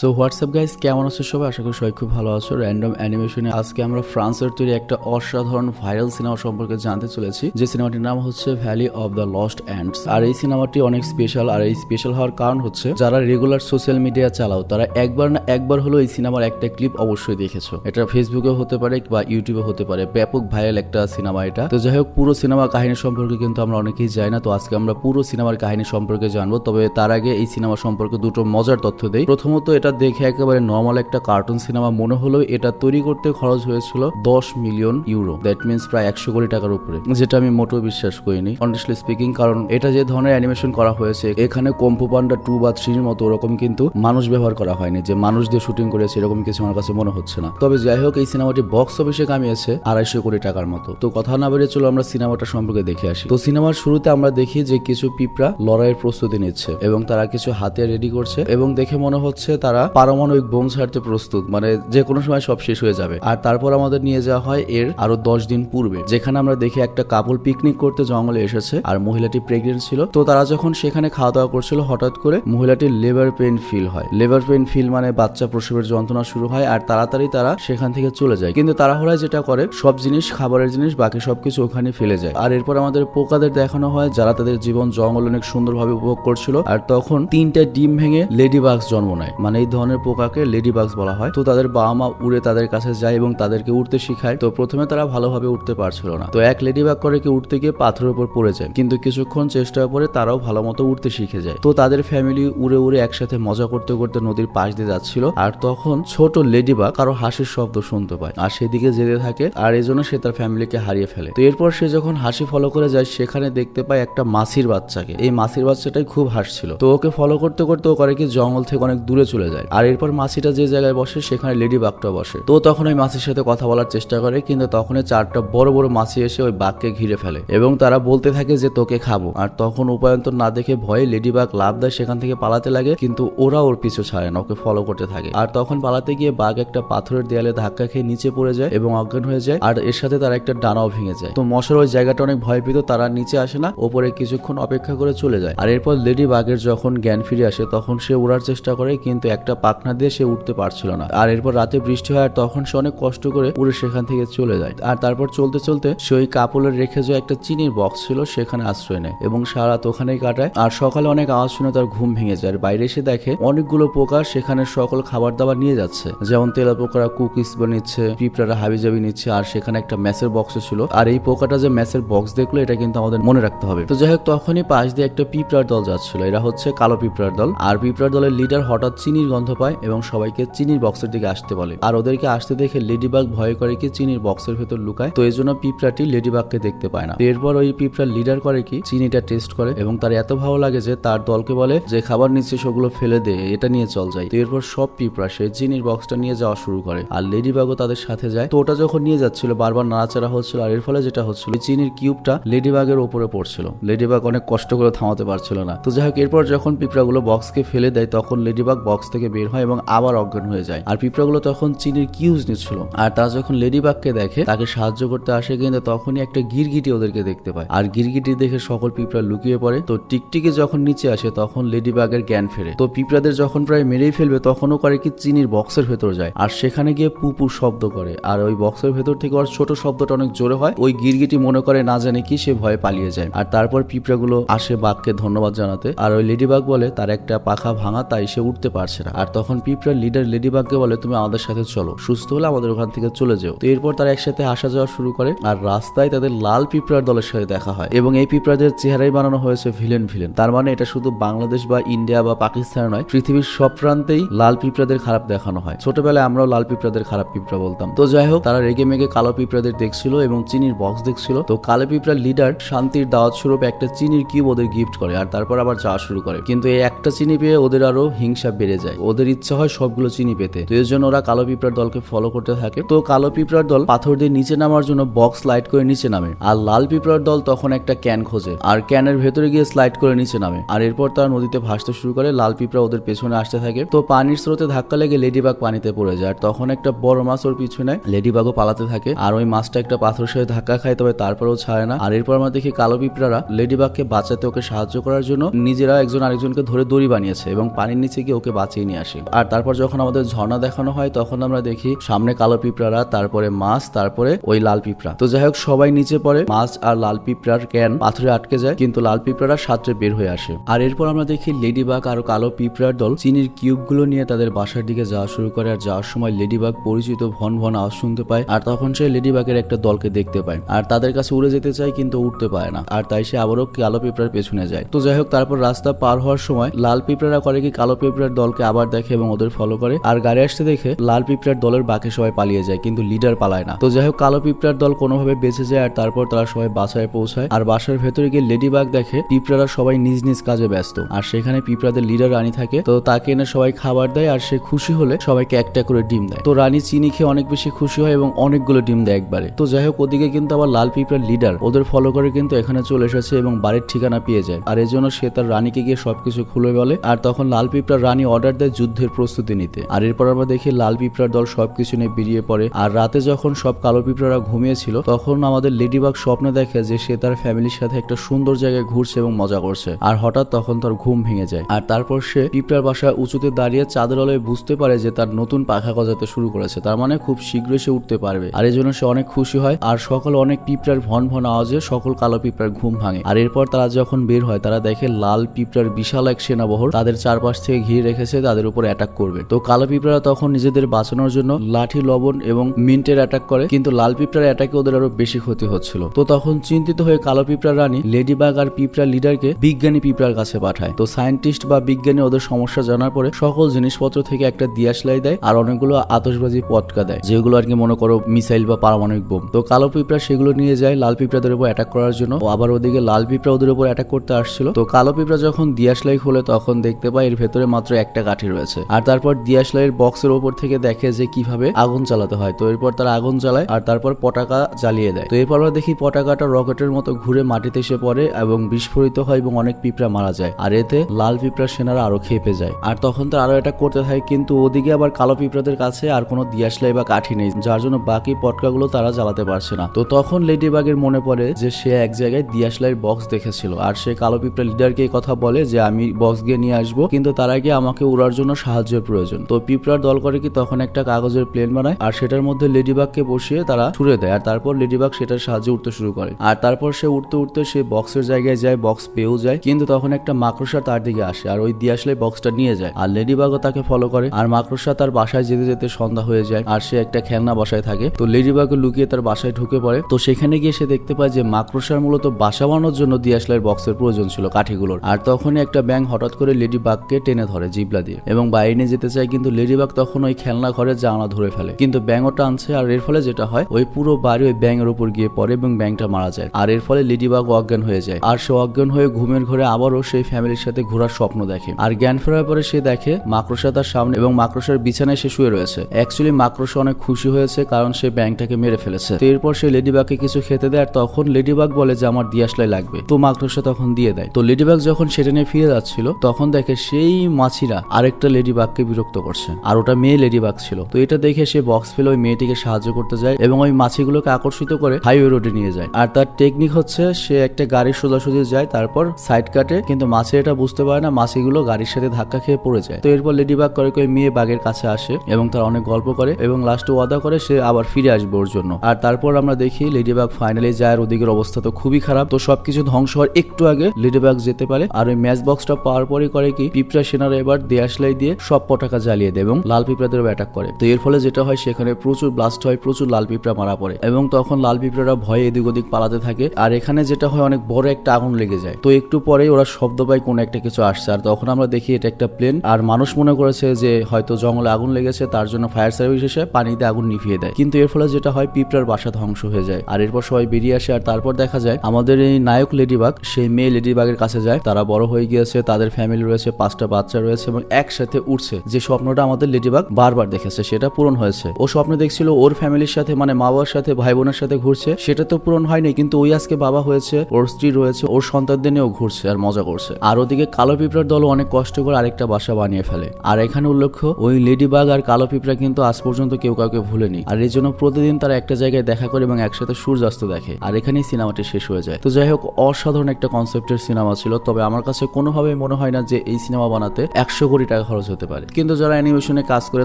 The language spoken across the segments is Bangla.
সো হোয়াটসঅ্যাপ গাইস কেমন আছো সবাই? আশা করি সবাই খুব ভালো আছো। র্যান্ডম অ্যানিমেশনে আজকে আমরা ফ্রান্সের তৈরি একটা অসাধারণ ভাইরাল সিনেমা সম্পর্কে জানতে চলেছি। যে সিনেমাটির নাম হচ্ছে valley of the lost ends আর এই সিনেমাটি অনেক স্পেশাল আর এই স্পেশাল হওয়ার কারণ হচ্ছে, যারা রেগুলার সোশ্যাল মিডিয়া চালাও, তারা একবার না একবার হলো এই সিনেমার একটা ক্লিপ অবশ্যই দেখেছ। এটা ফেসবুকে হতে পারে বা ইউটিউবে হতে পারে। ব্যাপক ভাইরাল একটা সিনেমা এটা। তো যাই হোক, পুরো সিনেমা কাহিনী সম্পর্কে কিন্তু আমরা অনেকেই জানি না, তো আজকে আমরা পুরো সিনেমার কাহিনী সম্পর্কে জানব। তবে তার আগে এই সিনেমা সম্পর্কে দুটো মজার তথ্য দেই। প্রথমত, এটা দেখে একেবারে নর্মাল একটা কার্টুন সিনেমা মনে হলেও এটা তৈরি করতে খরচ হয়েছিল দশ মিলিয়ন ইউরো দ্যাট মিনস প্রায় একশো কোটি টাকার উপরে, যেটা আমি মোটেও বিশ্বাস করিনি অনেস্টলি স্পিকিং কারণ এটা যে ধরনের অ্যানিমেশন করা হয়েছে, এখানে কম্পু পান্ডা টু বা থ্রির মতো ওরকম কিন্তু মানুষ ব্যবহার করা হয়নি, যে মানুষ দিয়ে শুটিং করেছে এরকম কিছু আমার কাছে মনে হচ্ছে না। তবে যাই হোক, এই সিনেমাটি বক্স অফিসে কামিয়েছে আড়াইশো কোটি টাকার মতো। তো কথা না বেরিয়ে চলো আমরা সিনেমাটা সম্পর্কে দেখে আসি। তো সিনেমার শুরুতে আমরা দেখি যে কিছু পিঁপড়া লড়াইয়ের প্রস্তুতি নিচ্ছে এবং তারা কিছু হাতিয়ার রেডি করছে এবং দেখে মনে হচ্ছে তারা পারমাণবিক বোম ছাড়তে প্রস্তুত। মানে যে কোনো সময় সব শেষ হয়ে যাবে। আর তারপর আমাদের নিয়ে যাওয়া হয় এর আরও দশ দিন পূর্বে। যেখানে আমরা দেখি একটা কাপল পিকনিক করতে জঙ্গলে এসেছে আর মহিলাটি প্রেগনেন্ট ছিল। তো তারা যখন সেখানে খাওয়া দাওয়া করছিল, হঠাৎ করে মহিলাটির লেবার পেন ফিল হয়। লেবার পেন ফিল মানে বাচ্চা প্রসবের যন্ত্রণা শুরু হয় আর তাড়াতাড়ি তারা সেখান থেকে চলে যায়। কিন্তু তাড়াহুড়ায় যেটা করে, সব জিনিস, খাবারের জিনিস, বাকি সবকিছু ওখানে ফেলে যায়। আর এরপর আমাদের পোকাদের দেখানো হয়, যারা তাদের জীবন জঙ্গল অনেক সুন্দরভাবে উপভোগ করছিল। আর তখন তিনটা ডিম ভেঙে লেডি বাগস জন্ম নেয়। মানে এই ধরনের পোকাকে লেডি বাগস বলা হয়। তো তাদের বাবা মা উড়ে তাদের কাছে যায় এবং তাদেরকে উঠতে শিখায়। তো প্রথমে তারা ভালোভাবে উঠতে পারছিল না। তো এক লেডি বাগ করে কি উঠতে গিয়ে পাথরের উপর পড়ে যায়। কিন্তু কিছুক্ষণ চেষ্টার পরে তারাও ভালো মতো উঠতে শিখে যায়। তো তাদের ফ্যামিলি উড়ে উড়ে একসাথে মজা করতে করতে নদীর পাশ দিয়ে যাচ্ছিল। আর তখন ছোট লেডি বাগ কারও হাসির শব্দ শুনতে পায় আর সেদিকে যেতে থাকে আর এই জন্য সে তার ফ্যামিলিকে হারিয়ে ফেলে। তো এরপর সে যখন হাসি ফলো করে যায়, সেখানে দেখতে পায় একটা মাসির বাচ্চাকে। এই মাসির বাচ্চাটাই খুব হাসছিল। তো ওকে ফলো করতে করতে ও করে কি জঙ্গল থেকে অনেক দূরে চলে যায়। আর এরপর মাসিটা যে জায়গায় বসে, সেখানে লেডি বাঘটা বসে। তো তখন ওই মাসির সাথে কথা বলার চেষ্টা করে, কিন্তু তখনই চারটা বড় বড় মাছি এসে ওই বাঘকে ঘিরে ফেলে এবং তারা বলতে থাকে যে, তোকে খাব। আর তখন উপায়ন্তর না দেখে ভয়ে লেডি বাঘ লাভ দেয়, সেখান থেকে পালাতে লাগে, কিন্তু ওরা ওর পিছু ছাড়ে না, ওকে ফলো করতে থাকে। আর তখন পালাতে গিয়ে বাঘ একটা পাথরের দেয়ালে ধাক্কা খেয়ে নিচে পড়ে যায় এবং অজ্ঞান হয়ে যায়, আর এর সাথে তারা একটা ডানাও ভেঙে যায়। তো মশার ওই জায়গাটা অনেক ভয় পেত তারা নিচে আসে না, ওপরে কিছুক্ষণ অপেক্ষা করে চলে যায়। আর এরপর লেডি বাঘের যখন জ্ঞান ফিরে আসে, তখন সে উড়ার চেষ্টা করে, কিন্তু একটা পাখনা দিয়ে সে উঠতে পারছিল না। আর এরপর রাতে বৃষ্টি হয় আর তখন সে অনেক কষ্ট করে উড়ে সেখান থেকে চলে যায়। আর তারপর চলতে চলতে সে ওই কাপড়ের রেখে যাওয়া একটা চিনির বক্স ছিল সেখানে আশ্রয় নেয় এবং সারা রাত ওখানেই কাটায়। আর সকালে অনেক আওয়াজ শুনে তার ঘুম ভেঙে যায়। বাইরে এসে দেখে অনেকগুলো পোকা সেখানে সকল খাবার দাবার নিয়ে যাচ্ছে। যেমন তেলা পোকারা কুকিস বানিয়েছে পিঁপড়ারা হাবিজাবি নিচ্ছে, আর সেখানে একটা ম্যাসের বক্স ছিল। আর এই পোকাটা যে ম্যাসের বক্স দেখল, এটা কিন্তু আমাদের মনে রাখতে হবে। তো যাই হোক, তখনই পাশ দিয়ে একটা পিঁপড়ার দল যাচ্ছিল। এরা হচ্ছে কালো পিঁপড়ার দল। আর পিঁপড়ার দলের লিডার হঠাৎ চিনির গন্ধ পায় এবং সবাইকে চিনির বক্সের দিকে আসতে বলে। আর ওদেরকে আসতে দেখে লেডিবাগ ভয় করে কি চিনির বক্সের ভেতর লুকায়, তো এই জন্য পিঁপড়াটি লেডিবাগকে দেখতে পায় না। এরপর ওই পিঁপড়ার লিডার করে কি চিনিটা টেস্ট করে এবং তার এত ভালো লাগে যে তার দলকে বলে যে খাবার নিচ্ছে সেগুলো ফেলে দে, এটা নিয়ে চল যায় তো এরপর সব পিঁপড়া সেই চিনির বক্সটা নিয়ে যাওয়া শুরু করে। আর লেডিবাগও তাদের সাথে যায়। তো ওটা যখন নিয়ে যাচ্ছিল, বারবার নাড়াচাড়া হচ্ছিল, আর এর ফলে যেটা হচ্ছিল চিনির কিউবটা লেডিবাগের ওপরে পড়ছিল। লেডিবাগ অনেক কষ্ট করে থামাতে পারছিল না। তো যাই হোক, এরপর যখন পিঁপড়াগুলো বক্সকে ফেলে দেয়, তখন লেডিবাগ বক্স থেকে বের হয় এবং আবার অজ্ঞান হয়ে যায়। আর পিঁপড়াগুলো তখন চিনির কিউজ নিচ্ছিল। আর তারা যখন লেডিবাগকে দেখে, তাকে সাহায্য করতে আসে কিন্তু তখনই একটা গিরগিটি ওদেরকে দেখতে পায়। আর গিরগিটি দেখে সকল পিঁপড়া লুকিয়ে পড়ে। তো টিকটিকি যখন নিচে আসে, তখন লেডিবাগের জ্ঞান ফেরে। তো পিঁপড়াদের যখন প্রায় মেরেই ফেলবে, তখনও করে কি চিনির বক্সের ভেতর যায়। আর সেখানে গিয়ে পুপু শব্দ করে। আর ওই বক্সের ভেতর থেকে ওর ছোট শব্দটা অনেক জোরে হয়। ওই গিরগিটি মনে করে না জানে কি, সে ভয়ে পালিয়ে যায়। আর তারপর পিঁপড়াগুলো আসে বাঘকে ধন্যবাদ জানাতে। আর ওই লেডিবাগ বলে, তার একটা পাখা ভাঙা, তাই সে উঠতে পারছে না। আর তখন পিঁপড়ার লিডার লেডিবাগকে বলে, তুমি আমাদের সাথে চলো। সুস্থ হলে আমাদের ওখান থেকে চলে যাও। তো এরপর তারা একসাথে আসা যাওয়া শুরু করে, আর রাস্তায় তাদের লাল পিঁপড়ার দলের সাথে দেখা হয়। এবং এই পিঁপড়াদের চেহারাই বানানো হয়েছে ভিলেন ভিলেন তার মানে এটা শুধু বাংলাদেশ বা ইন্ডিয়া বা পাকিস্তান নয়, পৃথিবীর সব প্রান্তেই লাল পিঁপড়াদের খারাপ দেখানো হয়। ছোটবেলায় আমরাও লাল পিঁপড়াদের খারাপ পিঁপড়া বলতাম। তো যাই হোক, তারা রেগে মেগে কালো পিঁপড়াদের দেখছিল এবং চিনির বক্স দেখছিল। তো কালো পিঁপড়ার লিডার শান্তির দাওয়াত স্বরূপ একটা চিনির কিউব ওদের গিফট করে, আর তারপর আবার যাওয়া শুরু করে। কিন্তু এই একটা চিনি পেয়ে ওদের আরও হিংসা বেড়ে যায় ওদের ইচ্ছা হয় সবগুলো চিনি পেতে। তো এর জন্য ওরা কালো পিঁপড়ার দলকে ফলো করতে থাকে। তো কালো পিঁপড়ার দল পাথর দিয়ে নিচে নামার জন্য বক্স স্লাইড করে নিচে নামে। আর লাল পিঁপড়ার দল তখন একটা ক্যান খোঁজে। আর ক্যানের ভেতরে গিয়ে স্লাইড করে নিচে নামে। আর এরপর তারা নদীতে ভাসতে শুরু করে, লাল পিঁপড়া ওদের পেছনে আসতে থাকে। তো পানির স্রোতে ধাক্কা লেগে লেডিবাগ পানিতে পড়ে যায়। আর তখন একটা বড় মাছ ওর পিছনে লেডিবাগও পালাতে থাকে। আর ওই মাছটা একটা পাথরের সাথে ধাক্কা খায়, তবে তারপরেও ছাড়ে না। আর এরপর আমরা দেখি কালো পিঁপড়ারা লেডিবাগকে বাঁচাতে ওকে সাহায্য করার জন্য নিজেরা একজন আরেকজনকে ধরে দড়ি বানিয়েছে এবং পানির নিচে গিয়ে ওকে বাঁচিয়ে নিয়ে আসে। আর তারপর যখন আমাদের ঝর্ণা দেখানো হয়, তখন আমরা দেখি সামনে কালো পিঁপড়ারা, তারপরে মাছ, তারপরে ওই লাল পিঁপড়া। তো যাই হোক, সবাই নিচে পড়ে, মাছ আর লাল পিঁপড়ার ক্যান পাথরে আটকে যায়, কিন্তু লাল পিঁপড়ারা সাঁতরে বের হয়ে আসে। আর এরপর আমরা দেখি লেডিবাগ আর কালো পিঁপড়ার দল চিনির কিউবগুলো নিয়ে তাদের বাসার দিকে যাওয়া শুরু করে, আর যাওয়ার সময় লেডিবাগ পরিচিত ভন ভন আওয়াজ শুনতে পায়, আর তখন সে লেডিবাগের একটা দলকে দেখতে পায়। আর তাদের কাছে উড়ে যেতে চায়, কিন্তু উঠতে পারে না। আর তাই সে আবারও কালো পিঁপড়ার পেছনে যায়। তো যাই হোক, তারপর রাস্তা পার হওয়ার সময় লাল পিঁপড়ারা করে কি কালো পিঁপড়ার দলকে আবার দেখে এবং ওদের ফলো করে। আর গাড়ি আসতে দেখে লাল পিঁপড়ার দলের বাকি সবাই পালিয়ে যায়, কিন্তু লিডার পালায় না। তো যাই হোক কালো পিঁপড়ার দল কোনোভাবে বেঁচে যায় আর তারপর তারা সবাই বাসায় পৌঁছায়। আর বাসার ভেতরে গিয়ে লেডি বাগ দেখে পিঁপড়ারা সবাই নিজ নিজ কাজে ব্যস্ত। আর সেখানে পিঁপড়াদের লিডার রানী থাকে, তো তাকে এনে সবাই খাবার দেয় আর সে খুশি হলে সবাইকে একটা করে ডিম দেয়। তো রানী চিনি খেয়ে অনেক বেশি খুশি হয় এবং অনেকগুলো ডিম দেয় একবারে। তো যাই হোক ওদিকে কিন্তু আবার লাল পিঁপড়ার লিডার ওদের ফলো করে কিন্তু এখানে চলে এসেছে এবং বাড়ির ঠিকানা পেয়ে যায়। আর এর জন্য সে তার রানীকে গিয়ে সবকিছু খুলে বলে। আর তখন লাল পিঁপড়ার রানী অর্ডার দেয় যুদ্ধের প্রস্তুতি নিতে। আর এরপর আমরা দেখি লাল পিঁপড়ার দল সবকিছু নিয়ে বেরিয়ে পড়ে। আর রাতে যখন সব কালো পিঁপড়ারা ঘুমিয়েছিল, তখন আমাদের লেডিবাগ স্বপ্নে দেখে যে সে তার ফ্যামিলির সাথে একটা সুন্দর জায়গায় ঘুরছে এবং মজা করছে। আর হঠাৎ তখন তার ঘুম ভেঙে যায়। আর তারপর সে পিঁপড়ার বাসা উঁচুতে দাঁড়িয়ে চাঁদের আলোয় বুঝতে পারে যে তার নতুন পাখা গজাতে শুরু করেছে। তার মানে খুব শীঘ্রই সে উঠতে পারবে। আর এই জন্য সে অনেক খুশি হয়। আর সকল অনেক পিঁপড়ার ভন ভন আওয়াজে সকল কালো পিঁপড়ার ঘুম ভাঙে। আর এরপর তারা যখন বের হয়, তারা দেখে লাল পিঁপড়ার বিশাল এক সেনাবহর তাদের চারপাশ থেকে ঘিরে রেখেছে। তাদের উপর অ্যাটাক করবে। তো কালো পিঁপড়ারা তখন নিজেদের বাঁচানোর জন্য লাঠি, লবণ এবং মিন্টের অ্যাটাক করে, কিন্তু লাল পিঁপড়ার অ্যাটাকে ওদের আরও বেশি ক্ষতি হচ্ছিল। তো তখন চিন্তিত হয়ে কালো পিঁপড়া রানী লেডিবাগ আর পিঁপড়া লিডারকে বিজ্ঞানী পিঁপড়ার কাছে পাঠায়। তো সায়েন্টিস্ট বা বিজ্ঞানী ওদের সমস্যা জানার পরে সকল জিনিসপত্র থেকে একটা দিয়াশলাই দেয় আর অনেকগুলো আতশবাজি পটকা দেয়, যেগুলো আর কি মনে করো মিসাইল বা পারমাণবিক বোম। তো কালো পিঁপড়া সেগুলো নিয়ে যায় লাল পিঁপড়াদের উপর অ্যাটাক করার জন্য। আবার ওদিকে লাল পিঁপড়া ওদের উপর অ্যাটাক করতে আসছিল। তো কালো পিঁপড়া যখন দিয়াশলাই খোলে তখন দেখতে পায় এর ভেতরে মাত্র একটা কাঠি রয়েছে। আর তারপর দিয়াশলাইয়ের বক্সের ওপর থেকে দেখে যে কীভাবে আগুন চালাতে হয়। তো এরপর তারা আগুন চালায় আর তারপর পটাকা জ্বালিয়ে দেয়। তো এরপর আমরা দেখি পটাকাটা রকেটের মতো ঘুরে মাটিতে এসে পড়ে এবং বিস্ফোরিত হয় এবং অনেক পিঁপড়া মারা যায়। আর এতে লাল পিঁপড়া সেনারা আরও খেপে যায়। আর তখন তারা আরও এটা করতে থাকে কিন্তু ওদিকে আবার কালো পিঁপড়াদের কাছে আর কোনো দিয়াশলাই বা কাঠি নেই, যার জন্য বাকি পটকাগুলো তারা জ্বালাতে পারছে না। তো তখন লেডি বাগের মনে পড়ে যে সে এক জায়গায় দিয়াশলাইয়ের বক্স দেখেছিল। আর সে কালো পিঁপড়া লিডারকে কথা বলে যে, আমি বক্স গিয়ে নিয়ে আসব। কিন্তু তার আগে আমাকে উড়ার জন্য সাহায্যের প্রয়োজন। তো পিঁপড়ার দল করে কি তখন একটা কাগজের প্লেন বানায়? আর সেটার মধ্যে লেডিবাগকে বসিয়ে তারা ছুড়ে দেয়। আর তারপর লেডিবাগ সেটার সাহায্যে উঠতে শুরু করে। আর তারপর সে উঠতে উঠতে সে বক্সের জায়গায় যায় বক্স পেয়েও যায়। কিন্তু তখন একটা মাকড়সা তার দিকে আসে। আর ওই দিয়াশলাই বক্সটা নিয়ে যায়। আর লেডিবাগও তাকে ফলো করে। আর মাকড়সা তার বাসায় যেতে যেতে সন্ধ্যা হয়ে যায়। আর সে একটা খেলনা বাসায় থাকে। তো লেডিবাগও লুকিয়ে তার বাসায় ঢুকে পড়ে। তো সেখানে গিয়ে সে দেখতে পায় যে মাকড়সার মূলত বাসা বানানোর জন্য দিয়াশলাইয়ের বক্সের প্রয়োজন ছিল কাঠিগুলোর। আর তখনই একটা ব্যাং হঠাৎ করে লেডি বাগকে টেনে ধরে জিবলা দিয়ে। এবং বাইরে নিয়ে যেতে চায়, কিন্তু লেডিবাগ তখন ওই খেলনা ঘরের জানা ধরে ফেলে। কিন্তু ব্যাঙও টানছে, আর এর ফলে যেটা হয়, ওই পুরো বাড়ি ওই ব্যাঙের উপর গিয়ে পড়ে এবং ব্যাংটা মারা যায়। আর এর ফলে লেডিবাগ অজ্ঞান হয়ে যায়। আর সে অজ্ঞান হয়ে ঘুমের ঘরে আবারও সেই ফ্যামিলির সাথে ঘোরার স্বপ্ন দেখে। আর জ্ঞান ফেরার পরে সে দেখে, মাকড়সা তার সামনে এবং মাকড়সার বিছানায় সে শুয়ে রয়েছে। অ্যাকচুয়ালি মাকড়সা অনেক খুশি হয়েছে, কারণ সে ব্যাংটাকে মেরে ফেলেছে। তো এরপর সে লেডিবাগকে কিছু খেতে দেয়, আর তখন লেডিবাগ বলে যে, আমার দিয়াশলাই লাগবে। তো মাকড়সা তখন দিয়ে দেয়। তো লেডিবাগ যখন সেটা নিয়ে ফিরে যাচ্ছিল, তখন দেখে সেই মাছিরা আরেকটা লেডিবাগকে বিরক্ত করছে। আর ওটা মেয়ে লেডি লেডিবাগ ছিল। তো এটা দেখে সে বক্স ফেলে ওই মেয়েটিকে সাহায্য করতে যায় এবং ওই মাছিগুলোকে আকর্ষিত করে হাইওয়ে রোডে নিয়ে যায়। আর তার টেকনিক হচ্ছে সে একটা গাড়ির সোজাসুজি যায়, তারপর সাইড কাটে কিন্তু মাছি এটা বুঝতে পারে না, মাছিগুলো গাড়ির সাথে ধাক্কা খেয়ে পড়ে যায়। তো এরপর লেডিবাগ করে ওই মেয়ে বাঘের কাছে আসে এবং তার অনেক গল্প করে এবং লাস্টে ওয়াদা করে সে আবার ফিরে আসবে ওর জন্য। আর তারপর আমরা দেখি লেডি লেডিবাগ ফাইনালি যায় আর ওদিকের অবস্থা তো খুবই খারাপ। তো সবকিছু ধ্বংস হওয়ার একটু আগে লেডি লেডিবাগ যেতে পারে। আর ওই ম্যাচ বক্সটা পাওয়ার পরে করে কি পিঁপড়া সেনারা এবার দেয়াশলাই দিয়ে সব পটাকা জ্বালিয়ে দেয় এবং লাল পিঁপড়াদের অ্যাটাক করে। তো এর ফলে যেটা হয়, সেখানে প্রচুর ব্লাস্ট হয়, প্রচুর লাল পিঁপড়া মারা পড়ে এবং তখন লাল পিঁপড়ারা ভয়ে এদিক ওদিক পালাতে থাকে। আর এখানে যেটা হয়, অনেক বড় একটা আগুন লেগে যায়। তো একটু পরেই ওরা শব্দ পায়, কোনো একটা কিছু আসছে। আর তখন আমরা দেখি এটা একটা প্লেন আর মানুষ মনে করেছে যে, হয়তো জঙ্গলে আগুন লেগেছে, তার জন্য ফায়ার সার্ভিস এসে পানিতে আগুন নিভিয়ে দেয়। কিন্তু এর ফলে যেটা হয়, পিঁপড়ার বাসা ধ্বংস হয়ে যায়। আর এরপর সবাই বেরিয়ে আসে, আর তারপর দেখা যায়, আমাদের এই নায়ক লেডিবাগ সেই মেয়ে লেডিবাগের কাছে যায়। তারা বড় হয়ে গিয়েছে, তাদের ফ্যামিলি রয়েছে, পাঁচটা বাচ্চা রয়েছে এবং একসাথে উঠছে যে স্বপ্নটা আমাদের লেডিবাগ বারবার দেখেছে, সেটা পূরণ হয়েছে। ও স্বপ্ন দেখছিল ওর ফ্যামিলির সাথে মানে মা বাবার সাথে ভাই বোনের সাথে ঘুরছে। সেটা তো পূরণ হয়নি, কিন্তু ওই আজকে বাবা হয়েছে, ওর স্ত্রী রয়েছে, ওর সন্তানদের নিয়েও ঘুরছে আর মজা করছে। আর ওদিকে কালো পিঁপড়ার দল অনেক কষ্ট করে আরেকটা বাসা বানিয়ে ফেলে। আর এখানে উল্লেখ্য, ওই লেডিবাগ আর কালো পিঁপড়া কিন্তু আজ পর্যন্ত কেউ কাউকে ভুলেনি। আর এই জন্য প্রতিদিন তারা একটা জায়গায় দেখা করে এবং একসাথে সূর্যাস্ত দেখে। আর এখানেই সিনেমাটি শেষ হয়ে যায়। তো যাই হোক, অসাধারণ একটা কনসেপ্টের সিনেমা ছিল। তবে আমার কাছে কোনোভাবেই মনে হয় না যে এই সিনেমা বানাতে একশো কোটি টাকা টাকা খরচ হতে পারে। কিন্তু যারা অ্যানিমেশনে কাজ করে,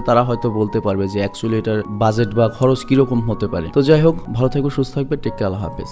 তারা হয়তো বলতে পারবে যে অ্যাকচুয়ালি এটার বাজেট বা খরচ কীরকম হতে পারে। তো যাই হোক, ভালো থাকবে সুস্থ থাকবে টেক আল্লাহ হাফেজ।